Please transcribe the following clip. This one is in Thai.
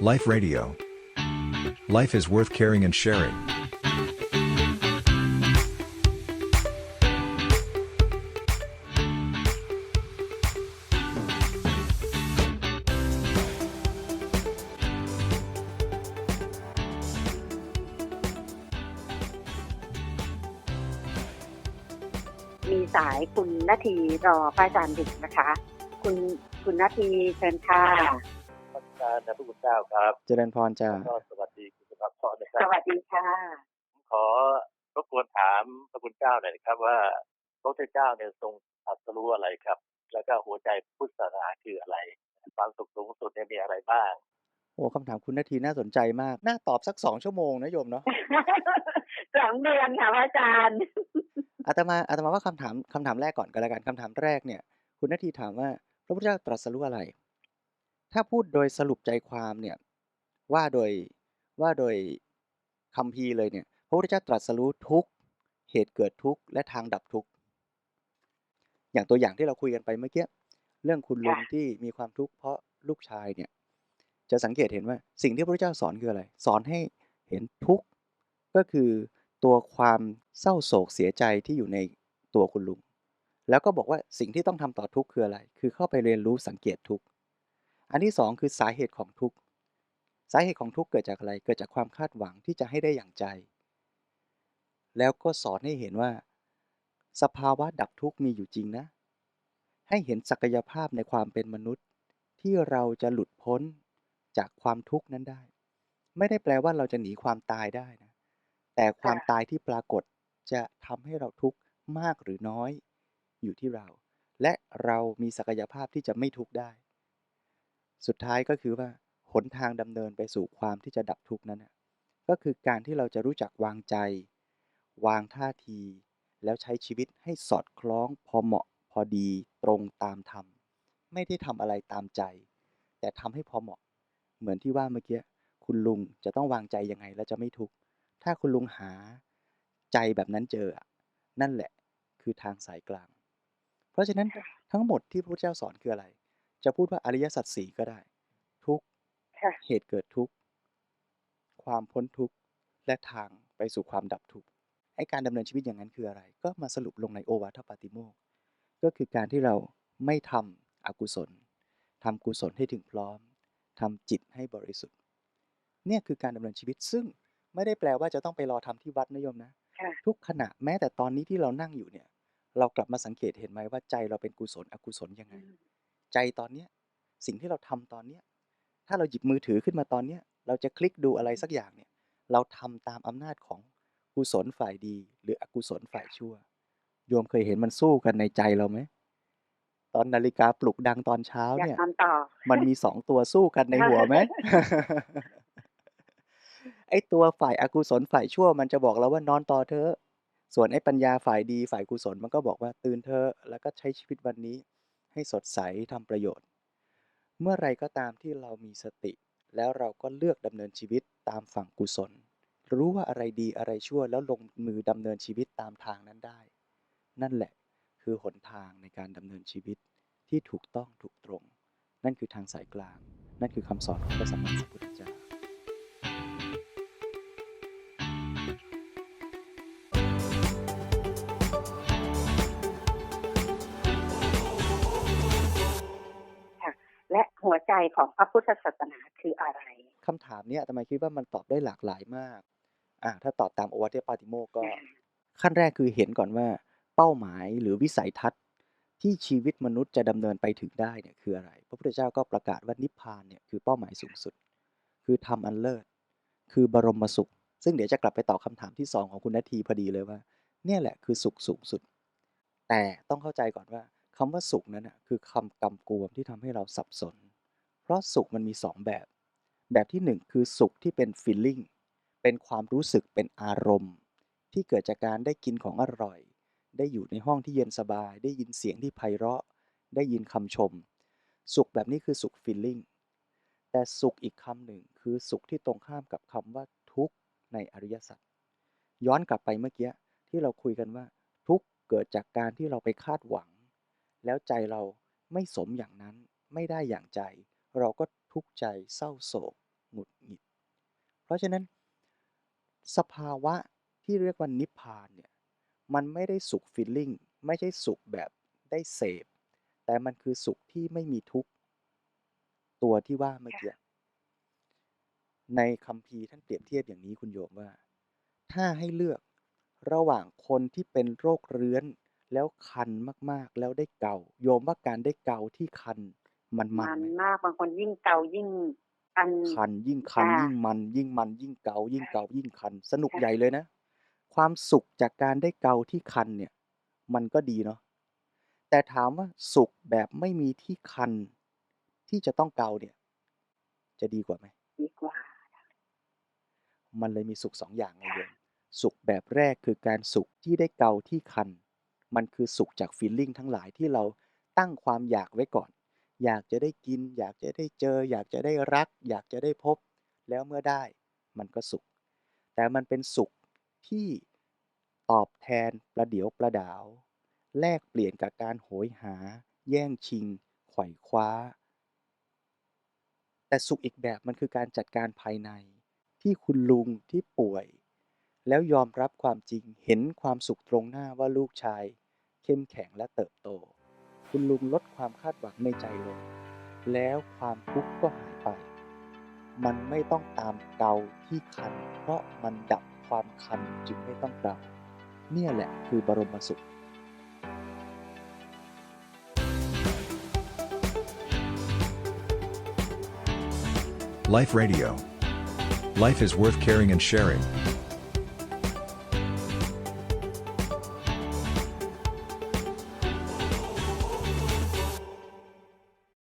Life Radio. Life is worth caring and sharing. มีสายคุณนาทีรอพระอาจารย์อยู่นะคะ คุณคุณนาทีเชิญค่ะ พัฒนานะพระคุณเจ้าครับ เจริญพรจ้าก็สวัสดีคุณสุภาพรนะคสรับวัสดีค่ะผมขอรบกวนถามพระคุณเจ้าหน่อยนะครับว่าพระพุทธเจ้าเนี่ยทรงตรัสรู้อะไรครับ แล้วก็หัวใจพุทธศาสนาคืออะไร ความสุขสูงสุดเนี่ยมีอะไรบ้างโอ้คำถามคุณนาทีน่าสนใจมาก น่าตอบสักสองชั่วโมงนะโยมเนาะสองเดือนค่ะพระอาจารย์อาตมาอาตมาว่าคำถามคำถามแรกก่อนก็แล้วกันคำถามแรกเนี่ย คุณนาทีถามว่าพระพุทธเจ้าตรัสรู้อะไร ถ้าพูดโดยสรุปใจความเนี่ยว่าโดยว่าโดยคำพีร์เลยเนี่ยพระพุทธเจ้าตรัสรู้ทุกข์เหตุเกิดทุกข์และทางดับทุกข์อย่างตัวอย่างที่เราคุยกันไปเมื่อกี้เรื่องคุณลุงค่ะที่มีความทุกข์เพราะลูกชายเนี่ยจะสังเกตเห็นว่าสิ่งที่พระพุทธเจ้าสอนคืออะไร สอนให้เห็นทุกข์ก็คือตัวความเศร้าโศกเสียใจที่อยู่ในตัวคุณลุง แล้วก็บอกว่าสิ่งที่ต้องทำต่อทุกข์คืออะไร คือเข้าไปเรียนรู้สังเกตทุกข์ อันที่สองคือสาเหตุของทุกข์ สาเหตุของทุกข์เกิดจากอะไร เกิดจากความคาดหวังที่จะให้ได้อย่างใจ แล้วก็สอนให้เห็นว่า สภาวะดับทุกข์มีอยู่จริงนะ ให้เห็นศักยภาพในความเป็นมนุษย์ ที่เราจะหลุดพ้นจากความทุกข์นั้นได้ ไม่ได้แปลว่าเราจะหนีความตายได้นะ แต่ความตายที่ปรากฏจะทำให้เราทุกข์มากหรือน้อย อยู่ที่เรา และเรามีศักยภาพที่จะไม่ทุกข์ได้ สุดท้ายก็คือว่าหนทางดำเนินไปสู่ความที่จะดับทุกข์นั้นก็คือการที่เราจะรู้จักวางใจ วางท่าที แล้วใช้ชีวิตให้สอดคล้องพอเหมาะพอดีตรงตามธรรมไม่ได้ทำอะไรตามใจ แต่ทำให้พอเหมาะ เหมือนที่ว่าเมื่อกี้คุณลุงจะต้องวางใจยังไงแล้วจะไม่ทุกข์ถ้าคุณลุงหาใจแบบนั้นเจอ นั่นแหละคือทางสายกลาง เพราะฉะนั้นทั้งหมดที่พระพุทธเจ้าสอนคืออะไร จะพูดว่าอริยสัจสี่ก็ได้ ทุกข์ค่ะเหตุเกิดทุกข์ความพ้นทุกข์และทางไปสู่ความดับทุกข์ไอ้การดำเนินชีวิตอย่างนั้นคืออะไร ก็มาสรุปลงในโอวาทปาติโมกข์ก็คือการที่เราไม่ทำอกุศลทำกุศลให้ถึงพร้อมทำจิตให้บริสุทธิ์ เนี่ยคือการดำเนินชีวิตซึ่งไม่ได้แปลว่าจะต้องไปรอทำที่วัดนะโยมนะค่ะทุกขณะแม้แต่ตอนนี้ที่เรานั่งอยู่เนี่ย เรากลับมาสังเกตเห็นไหมว่าใจเราเป็นกุศลอกุศลยังไง ใจตอนเนี้ยสิ่งที่เราทำตอนเนี้ยถ้าเราหยิบมือถือขึ้นมาตอนเนี้ยเราจะคลิกดูอะไรสักอย่างเนี่ย เราทำตามอำนาจของกุศลฝ่ายดี หรืออกุศลฝ่ายชั่ว โยมเคยเห็นมันสู้กันในใจเราไหมตอนนาฬิกาปลุกดังตอนเช้าอยากเนี่ยทำต่อมันมีสองตัวสู้กันในหัวไหมไอ้ตัวฝ่ายอากุศลฝ่ายชั่ว มันจะบอกเราว่านอนต่อเถอะส่วนไอ้ปัญญาฝ่ายดีฝ่ายกุศลมันก็บอกว่าตื่นเถอะแล้วก็ใช้ชีวิตวันนี้ ให้สดใสทำประโยชน์ เมื่อไรก็ตามที่เรามีสติ แล้วเราก็เลือกดำเนินชีวิตตามฝั่งกุศล รู้ว่าอะไรดีอะไรชั่วแล้วลงมือดำเนินชีวิตตามทางนั้นได้ นั่นแหละคือหนทางในการดำเนินชีวิตที่ถูกต้องถูกตรง นั่นคือทางสายกลาง นั่นคือคำสอนของพระสัมมาสัมพุทธเจ้า หัวใจของพระพุทธศาสนาคืออะไรคำถามเนี้ยทำไมคิดว่ามันตอบได้หลากหลายมาก อ่าถ้าตอบตามโอวัตเทปาติโมกข์ก็ ขั้นแรกคือเห็นก่อนว่า เป้าหมายหรือวิสัยทัศน์ ที่ชีวิตมนุษย์จะดำเนินไปถึงได้เนี่ยคืออะไร พระพุทธเจ้าก็ประกาศว่านิพพานเนี่ยคือเป้าหมายสูงสุด คือทำอันเลิศ คือบรมสุข ซึ่งเดี๋ยวจะกลับไปตอบคำถามที่สองของคุณนาทีพอดีเลยว่า เนี่ยแหละคือสุขสูงสุด แต่ต้องเข้าใจก่อนว่าคำว่าสุขนั้นนะคือคำกำกวมที่ทำให้เราสับสน เพราะสุขมันมีสองแบบ แบบที่หนึ่งคือสุขที่เป็น feeling เป็นความรู้สึกเป็นอารมณ์ ที่เกิดจากการได้กินของอร่อย ได้อยู่ในห้องที่เย็นสบาย ได้ยินเสียงที่ไพเราะ ได้ยินคำชม สุขแบบนี้คือสุข feeling แต่สุขอีกคำหนึ่งคือสุขที่ตรงข้ามกับคำว่าทุกข์ในอริยสัจย้อนกลับไปเมื่อกี้ที่เราคุยกันว่า ทุกข์เกิดจากการที่เราไปคาดหวัง แล้วใจเราไม่สมอย่างนั้นไม่ได้อย่างใจ เราก็ทุกข์ใจเศร้าโศกหงุดหงิด เพราะฉะนั้น สภาวะที่เรียกว่านิพพานเนี่ยมันไม่ได้สุขฟีลลิ่งไม่ใช่สุขแบบได้เสพ แต่มันคือสุขที่ไม่มีทุกข์ตัวที่ว่าเมื่อกี้ในคัมภีร์ท่านเปรียบเทียบอย่างนี้คุณโยมว่า ถ้าให้เลือกระหว่างคนที่เป็นโรคเรื้อนแล้วคันมากๆ แล้วได้เกาโยมว่าการได้เกาที่คัน มันมัมันนไหมมากบางคนยิ่งเกายิ่งอันคัน ยิ่งคัน ค่ะยิ่งมัน ยิ่งมัน ยิ่งเกา ยิ่งค่ะเกา ยิ่งคัน สนุกค่ะใหญ่เลยนะ ความสุขจากการได้เกาที่คันเนี่ย มันก็ดีเนาะ แต่ถามว่าสุขแบบไม่มีที่คัน ที่จะต้องเกาเนี่ย จะดีกว่าไหม ดีกว่า มันเลยมีสุขสองอย่างไงค่ะ โยมสุขแบบแรกคือการสุขที่ได้เกาที่คัน มันคือสุขจากฟีลลิ่งทั้งหลายที่เราตั้งความอยากไว้ก่อน อยากจะได้กิน อยากจะได้เจอ อยากจะได้รัก อยากจะได้พบ แล้วเมื่อได้มันก็สุข แต่มันเป็นสุขที่ตอบแทนประเดี๋ยวประดาว แลกเปลี่ยนกับการโหยหา แย่งชิง ไขว่คว้า แต่สุขอีกแบบมันคือการจัดการภายใน ที่คุณลุงที่ป่วย แล้วยอมรับความจริงเห็นความสุขตรงหน้าว่าลูกชาย เข้มแข็งและเติบโต คุณลุงลดความคาดหวังในใจลง แล้วความทุกข์ก็หายไป มันไม่ต้องตามเกาที่คัน เพราะมันดับความคันจึงไม่ต้องเกาเนี่ยแหละคือบรมสุข Life Radio. Life is worth caring and sharing.